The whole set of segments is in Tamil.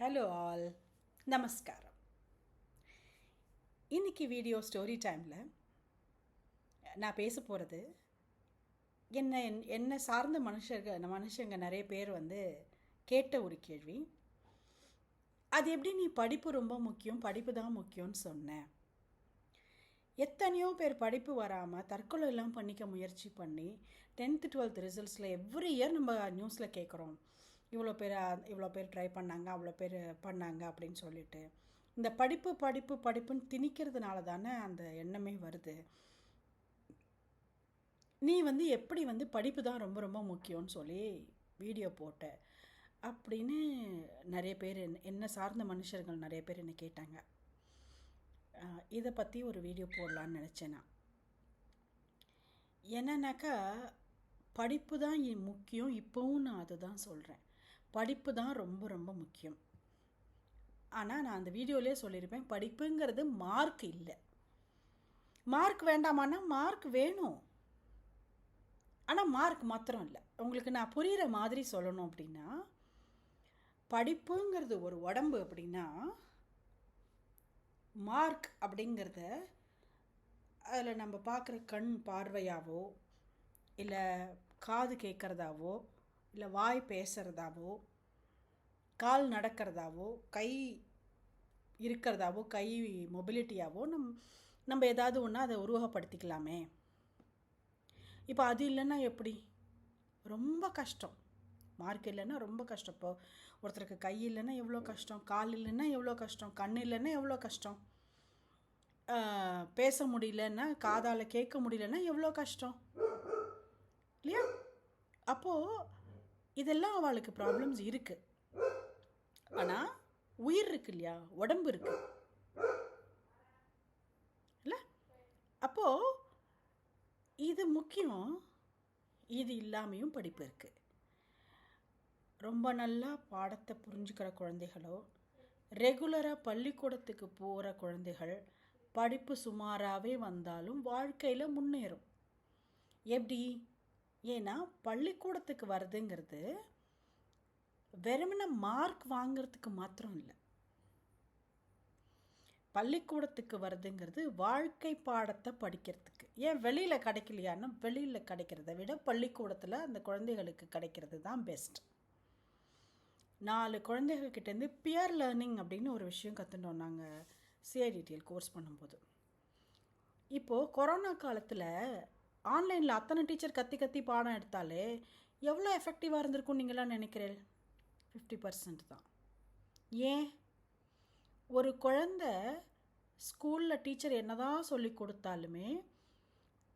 ஹலோ ஆல் நமஸ்காரம் இன்னைக்கு வீடியோ ஸ்டோரி டைமில் நான் பேச போகிறது என்ன என்ன சார்ந்த மனுஷர்கள் மனுஷங்க நிறைய பேர் வந்து கேட்ட ஒரு கேள்வி. அது எப்படி நீ படிப்பு ரொம்ப முக்கியம் படிப்பு தான் முக்கியம்னு சொன்னேன் எத்தனையோ பேர் படிப்பு வராமல் தற்கொலை எல்லாம் பண்ணிக்க முயற்சி பண்ணி டென்த்து டுவெல்த் ரிசல்ட்ஸில் எவ்ரி இயர் நம்ம நியூஸில் கேட்குறோம் இவ்வளோ பேர் இவ்வளோ பேர் ட்ரை பண்ணாங்க அவ்வளோ பேர் பண்ணாங்க அப்படின்னு சொல்லிட்டு. இந்த படிப்பு படிப்பு படிப்புன்னு திணிக்கிறதுனால தானே அந்த எண்ணமே வருது. நீ வந்து எப்படி வந்து படிப்பு தான் ரொம்ப ரொம்ப முக்கியம்னு சொல்லி வீடியோ போட்ட அப்படின்னு நிறைய பேர் என்ன- சார்ந்த மனுஷர்கள் நிறைய பேர் என்னை கேட்டாங்க. இதை பற்றி ஒரு வீடியோ போடலான்னு நினச்சேன் நான். என்னன்னாக்கா படிப்பு தான் முக்கியம் இப்போவும் நான் அதுதான் சொல்கிறேன் படிப்பு தான் ரொம்ப ரொம்ப முக்கியம். ஆனால் நான் அந்த வீடியோலேயே சொல்லியிருப்பேன் படிப்புங்கிறது மார்க் இல்லை. மார்க் வேண்டாமான்னா மார்க் வேணும். ஆனால் மார்க் மாத்திரம் இல்லை. உங்களுக்கு நான் புரிகிற மாதிரி சொல்லணும் அப்படின்னா படிப்புங்கிறது ஒரு உடம்பு அப்படின்னா மார்க் அப்படிங்கிறத அதில் நம்ம பார்க்குற கண் பார்வையாவோ இல்லை காது கேட்குறதாவோ இல்லை வாய் பேசுகிறதாவோ கால் நடக்கிறதாவோ கை இருக்கிறதாவோ கை மொபிலிட்டியாவோ நம் நம்ம ஏதாவது ஒன்று அதை உருவகப்படுத்திக்கலாமே. இப்போ அது இல்லைன்னா எப்படி? ரொம்ப கஷ்டம். மார்க் இல்லைன்னா ரொம்ப கஷ்டம். இப்போ ஒருத்தருக்கு கை இல்லைன்னா எவ்வளோ கஷ்டம்? கால் இல்லைன்னா எவ்வளோ கஷ்டம்? கண் இல்லைன்னா எவ்வளோ கஷ்டம்? பேச முடியலன்னா காதால் கேட்க முடியலன்னா எவ்வளோ கஷ்டம்? இல்லையா? அப்போது இதெல்லாம் அவளுக்கு ப்ராப்ளம்ஸ் இருக்குது ஆனால் உயிர் இருக்கு இல்லையா? உடம்பு இருக்கு. இல்லை? அப்போது இது முக்கியம். இது இல்லாமையும் படிப்பு இருக்குது ரொம்ப நல்லா பாடத்தை புரிஞ்சுக்கிற குழந்தைகளோ ரெகுலராக பள்ளிக்கூடத்துக்கு போகிற குழந்தைகள் படிப்பு சுமாராகவே வந்தாலும் வாழ்க்கையில் முன்னேறும். எப்படி? ஏன்னா பள்ளிக்கூடத்துக்கு வருதுங்கிறது வெறுமன மார்க் வாங்குறதுக்கு மாத்திரம் இல்லை. பள்ளிக்கூடத்துக்கு வருதுங்கிறது வாழ்க்கை பாடத்தை படிக்கிறதுக்கு. ஏன் வெளியில் கிடைக்கலையான்னா வெளியில் கிடைக்கிறத விட பள்ளிக்கூடத்தில் அந்த குழந்தைகளுக்கு கிடைக்கிறது தான் பெஸ்ட் நாலு குழந்தைகள் கிட்டேருந்து பியர் லேர்னிங் அப்படின்னு ஒரு விஷயம் கற்றுட்டோம் நாங்கள் சிஐடிடிஎல் கோர்ஸ் பண்ணும்போது. இப்போது கொரோனா காலத்தில் ஆன்லைனில் அத்தனை டீச்சர் கத்தி கத்தி பாடம் எடுத்தாலே எவ்வளோ எஃபெக்டிவாக இருந்திருக்கும் நீங்களாம் நினைக்கிறேன் ஃபிஃப்டி பர்சன்ட் தான். ஏன்? ஒரு குழந்தை ஸ்கூலில் டீச்சர் என்னதான் சொல்லி கொடுத்தாலுமே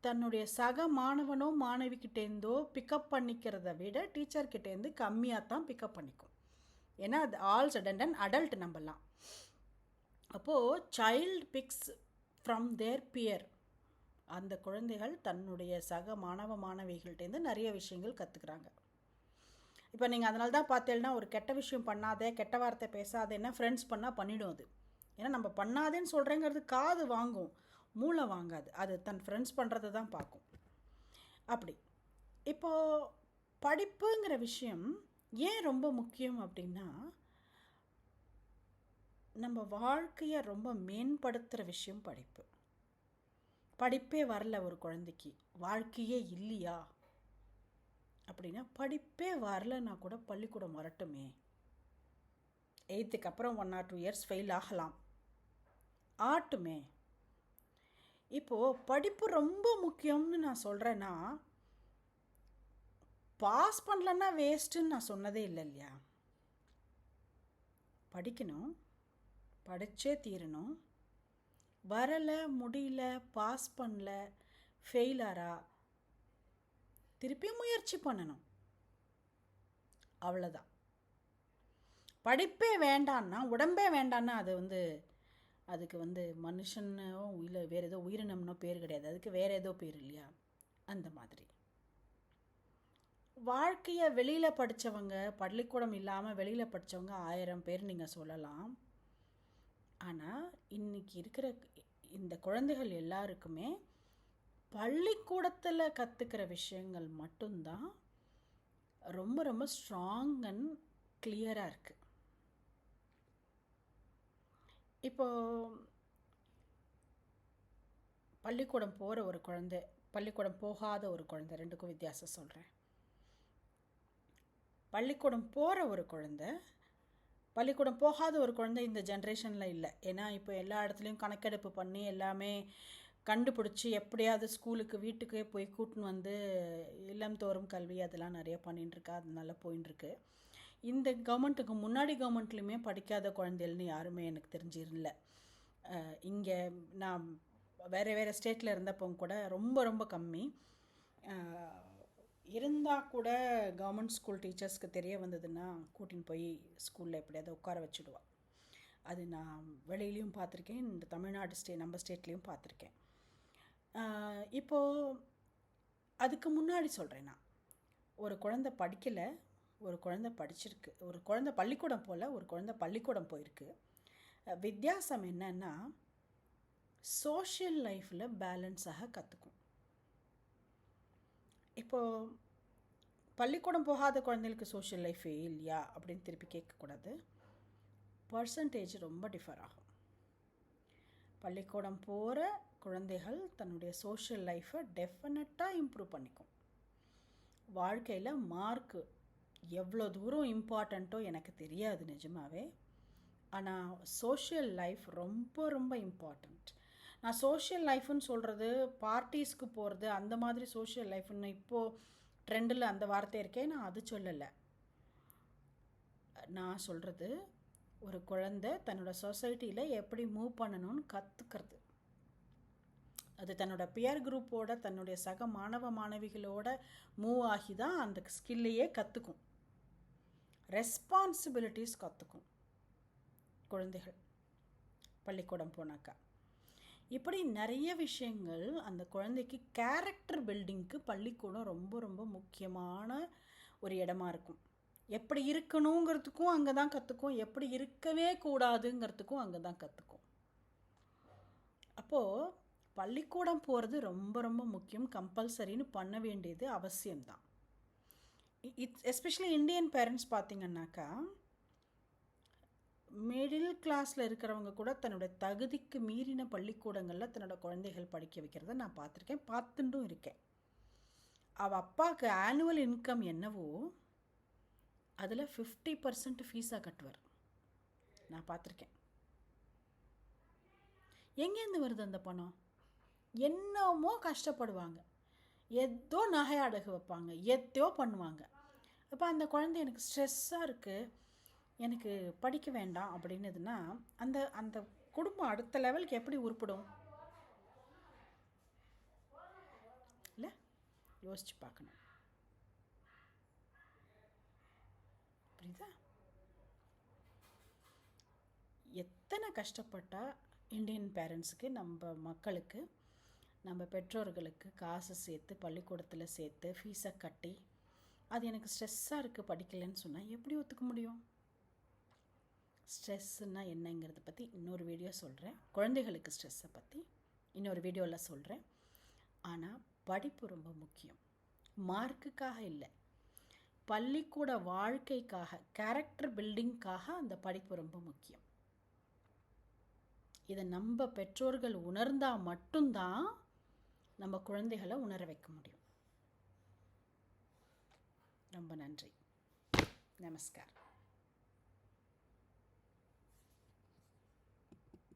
தன்னுடைய சக மாணவனோ மாணவிக்கிட்டேருந்தோ பிக்கப் பண்ணிக்கிறத விட டீச்சர்கிட்டேருந்து கம்மியாக தான் பிக்கப் பண்ணிக்கும். ஏன்னா அது ஆல் சடன் அண்ட் அடல்ட் நம்பலாம். அப்போது child picks from their peer அந்த குழந்தைகள் தன்னுடைய சக மாணவ மாணவிகள்கிட்டேருந்து நிறைய விஷயங்கள் கற்றுக்குறாங்க இப்போ நீங்கள் அதனால தான் பார்த்தேன்னா ஒரு கெட்ட விஷயம் பண்ணாதே கெட்ட வார்த்தை பேசாதேன்னா ஃப்ரெண்ட்ஸ் பண்ணால் பண்ணிடும் அது. ஏன்னா நம்ம பண்ணாதேன்னு சொல்கிறேங்கிறது காது வாங்கும் மூளை வாங்காது. அது தன் ஃப்ரெண்ட்ஸ் பண்ணுறத தான் பார்க்கும். அப்படி. இப்போது படிப்புங்கிற விஷயம் ஏன் ரொம்ப முக்கியம் அப்படின்னா நம்ம வாழ்க்கையை ரொம்ப மேம்படுத்துகிற விஷயம் படிப்பு. படிப்பே வரல ஒரு குழந்தைக்கு. வாழ்க்கையே இல்லையா? அப்படின்னா படிப்பே வரலன்னா கூட பள்ளிக்கூடம் வரட்டுமே. எயித்துக்கு அப்புறம் one or two years fail ஆகலாம். ஆட்டுமே இப்போது படிப்பு ரொம்ப முக்கியம்னு நான் சொல்கிறேன்னா பாஸ் பண்ணலன்னா வேஸ்ட்டுன்னு நான் சொன்னதே இல்லை இல்லையா? படிக்கணும். படித்தே தீரணும். வரலை முடியல பாஸ் பண்ணல ஃபெயிலாரா திருப்பியும் முயற்சி பண்ணணும். அவ்வளோதான் படிப்பே வேண்டான்னா உடம்பே வேண்டான்னா அது வந்து அதுக்கு வந்து மனுஷனோ இல்லை வேறு ஏதோ உயிரினம்னோ பேர் கிடையாது. அதுக்கு வேறு ஏதோ பேர் இல்லையா? அந்த மாதிரி. வாழ்க்கையை வெளியில் படித்தவங்க பள்ளிக்கூடம் இல்லாமல் வெளியில் படித்தவங்க ஆயிரம் பேர் நீங்கள் சொல்லலாம். ஆனால் இன்னைக்கு இருக்கிற இந்த குழந்தைகள் எல்லாருக்குமே பள்ளிக்கூடத்தில் கற்றுக்கிற விஷயங்கள் மட்டும்தான் ரொம்ப ரொம்ப ஸ்ட்ராங் அண்ட் கிளியராக இருக்குது இப்போ பள்ளிக்கூடம் போகிற ஒரு குழந்தை பள்ளிக்கூடம் போகாத ஒரு குழந்தை ரெண்டுக்கும் வித்தியாசம் சொல்கிறேன் பள்ளிக்கூடம் போகிற ஒரு குழந்தை பள்ளிக்கூடம் போகாத ஒரு குழந்தை இந்த ஜென்ரேஷனில் இல்லை. ஏன்னா இப்போ எல்லா இடத்துலையும் கணக்கெடுப்பு பண்ணி எல்லாமே கண்டுபிடிச்சி எப்படியாவது ஸ்கூலுக்கு வீட்டுக்கே போய் கூட்டின்னு வந்து இல்லம் தோறும் கல்வி அதெல்லாம் நிறைய பண்ணிட்டுருக்கா அதனால அது போயின்னு இந்த கவர்மெண்ட்டுக்கு முன்னாடி கவர்மெண்ட்லேயுமே படிக்காத குழந்தைகள்னு யாருமே எனக்கு தெரிஞ்சிருல இங்கே நான் வேறு வேறு ஸ்டேட்டில் இருந்தப்போ கூட ரொம்ப ரொம்ப கம்மி. இருந்தால் கூட கவர்மெண்ட் ஸ்கூல் டீச்சர்ஸ்க்கு தெரிய வந்ததுன்னா கூட்டின்னு போய் ஸ்கூலில் எப்படியாவது உட்கார வச்சுடுவா. அது நான் வெளியிலையும் பார்த்துருக்கேன் இந்த தமிழ்நாடு ஸ்டே நம்ம ஸ்டேட்லேயும் பார்த்துருக்கேன். இப்போது அதுக்கு முன்னாடி சொல்கிறேன் நான். ஒரு குழந்தை படிக்கலை ஒரு குழந்தை படிச்சிருக்கு ஒரு குழந்தை பள்ளிக்கூடம் போல் ஒரு குழந்தை பள்ளிக்கூடம் போயிருக்கு. வித்தியாசம் என்னன்னா சோஷியல் லைஃப்பில் பேலன்ஸாக கற்றுக்கும் இப்போது பள்ளிக்கூடம் போகாத குழந்தைகளுக்கு சோஷியல் லைஃபே இல்லையா அப்படின்னு திருப்பி கேட்கக்கூடாது. பர்சன்டேஜ் ரொம்ப டிஃபர் ஆகும். பள்ளிக்கூடம் போகிற குழந்தைகள் தன்னுடைய சோஷியல் லைஃப்பை டெஃபினட்டாக இம்ப்ரூவ் பண்ணிக்கும். வாழ்க்கையில் மார்க்கு எவ்வளோ தூரம் இம்பார்ட்டண்ட்டோ எனக்கு தெரியாது நிஜமாவே. ஆனால் சோஷியல் லைஃப் ரொம்ப ரொம்ப இம்பார்ட்டண்ட் நான் சோஷியல் லைஃப்னு சொல்கிறது பார்ட்டிஸ்க்கு போகிறது அந்த மாதிரி சோஷியல் லைஃப்னு இப்போது ட்ரெண்டில் அந்த வார்த்தை இருக்கே நான் அது சொல்லலை. நான் சொல்கிறது ஒரு குழந்த தன்னோட சொசைட்டியில் எப்படி மூவ் பண்ணணும்னு கற்றுக்கிறது அது தன்னோட பியர் குரூப்போட தன்னுடைய சக மாணவ மாணவிகளோட மூவ் ஆகி தான் அந்த ஸ்கில்லையே கற்றுக்கும் ரெஸ்பான்சிபிலிட்டிஸ் கற்றுக்கும் குழந்தைகள். பள்ளிக்கூடம் போனாக்கா. இப்படி நிறைய விஷயங்கள் அந்த குழந்தைக்கு கேரக்டர் பில்டிங்க்கு பள்ளிக்கூடம் ரொம்ப ரொம்ப முக்கியமான ஒரு இடமா இருக்கும். எப்படி இருக்கணுங்கிறதுக்கும் அங்கே தான் கற்றுக்கும் எப்படி இருக்கவே கூடாதுங்கிறதுக்கும் அங்கே தான் கற்றுக்கும் அப்போது பள்ளிக்கூடம் போகிறது ரொம்ப ரொம்ப முக்கியம். கம்பல்சரின்னு பண்ண வேண்டியது அவசியம்தான். இட்ஸ் எஸ்பெஷலி இந்தியன் பேரண்ட்ஸ் பார்த்திங்கன்னாக்கா மிடில் கிளாஸில் இருக்கிறவங்க கூட தன்னோட தகுதிக்கு மீறின பள்ளிக்கூடங்களில் தன்னோட குழந்தைகள் படிக்க வைக்கிறத நான் பார்த்துருக்கேன் பார்த்துட்டும் இருக்கேன். அவள் அப்பாவுக்கு ஆனுவல் இன்கம் என்னவோ அதில் ஃபிஃப்டி பர்சன்ட் ஃபீஸாக கட்டுவார். நான் பார்த்துருக்கேன். எங்கேருந்து வருது அந்த பணம்? என்னமோ கஷ்டப்படுவாங்க. எதோ நகை அடகு வைப்பாங்க எத்தையோ பண்ணுவாங்க. இப்போ அந்த குழந்தை எனக்கு ஸ்ட்ரெஸ்ஸாக இருக்குது எனக்கு படிக்க வேண்டாம் அப்படின்னதுன்னா அந்த அந்த குடும்பம் அடுத்த லெவலுக்கு எப்படி உருப்பிடும்? இல்லை? யோசிச்சு பார்க்கணும். புரியுதா? எத்தனை கஷ்டப்பட்டால் இந்தியன் பேரண்ட்ஸுக்கு நம்ம மக்களுக்கு நம்ம பெற்றோர்களுக்கு காசு சேர்த்து பள்ளிக்கூடத்தில் சேர்த்து ஃபீஸை கட்டி அது எனக்கு ஸ்ட்ரெஸ்ஸாக இருக்குது படிக்கலைன்னு சொன்னால் எப்படி ஒத்துக்க முடியும்? ஸ்ட்ரெஸ்ஸுன்னா என்னங்கிறத பற்றி இன்னொரு வீடியோ சொல்கிறேன் குழந்தைகளுக்கு ஸ்ட்ரெஸ்ஸை பற்றி இன்னொரு வீடியோவில் சொல்கிறேன் ஆனால் படிப்பு ரொம்ப முக்கியம். மார்க்குக்காக இல்லை. பள்ளிக்கூட வாழ்க்கைக்காக கேரக்டர் பில்டிங்காக அந்த படிப்பு ரொம்ப முக்கியம். இதை நம்ம பெற்றோர்கள் உணர்ந்தால் மட்டும்தான் நம்ம குழந்தைகளை உணர வைக்க முடியும். ரொம்ப நன்றி. நமஸ்கார்.